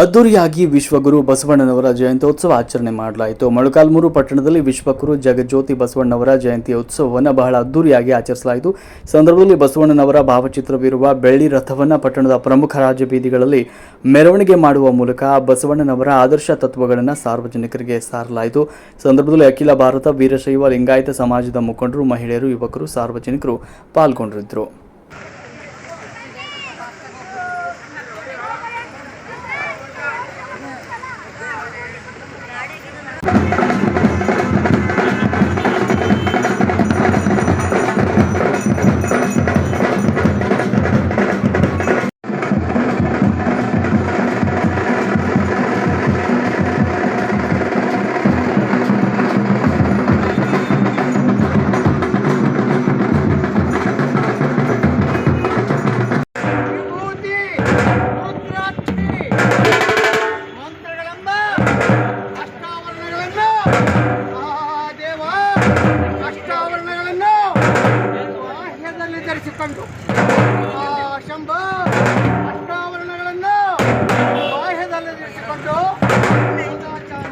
ಅದ್ದೂರಿಯಾಗಿ ವಿಶ್ವಗುರು ಬಸವಣ್ಣನವರ ಜಯಂತ್ಯೋತ್ಸವ ಆಚರಣೆ ಮಾಡಲಾಯಿತು. ಮೊಳಕಾಲ್ಮೂರು ಪಟ್ಟಣದಲ್ಲಿ ವಿಶ್ವಗುರು ಜಗಜ್ಯೋತಿ ಬಸವಣ್ಣವರ ಜಯಂತಿ ಉತ್ಸವವನ್ನು ಬಹಳ ಅದ್ದೂರಿಯಾಗಿ ಆಚರಿಸಲಾಯಿತು. ಸಂದರ್ಭದಲ್ಲಿ ಬಸವಣ್ಣನವರ ಭಾವಚಿತ್ರವಿರುವ ಬೆಳ್ಳಿ ರಥವನ್ನು ಪಟ್ಟಣದ ಪ್ರಮುಖ ರಾಜಬೀದಿಗಳಲ್ಲಿ ಮೆರವಣಿಗೆ ಮಾಡುವ ಮೂಲಕ ಬಸವಣ್ಣನವರ ಆದರ್ಶ ತತ್ವಗಳನ್ನು ಸಾರ್ವಜನಿಕರಿಗೆ ಸಾರಲಾಯಿತು. ಸಂದರ್ಭದಲ್ಲಿ ಅಖಿಲ ಭಾರತ ವೀರಶೈವ ಲಿಂಗಾಯತ ಸಮಾಜದ ಮುಖಂಡರು, ಮಹಿಳೆಯರು, ಯುವಕರು, ಸಾರ್ವಜನಿಕರು ಪಾಲ್ಗೊಂಡಿದ್ದರು. ಆ ದೇವ ಅಷ್ಟಾವರಣಗಳನ್ನು ಬಾಹ್ಯದಲ್ಲಿ ಧರಿಸಿಕೊಂಡು ಆ ಶಂಭ ಅಷ್ಟಾವರಣಗಳನ್ನು ಬಾಹ್ಯದಲ್ಲಿ ಧರಿಸಿಕೊಂಡು ಯೋಗಾಚಾರ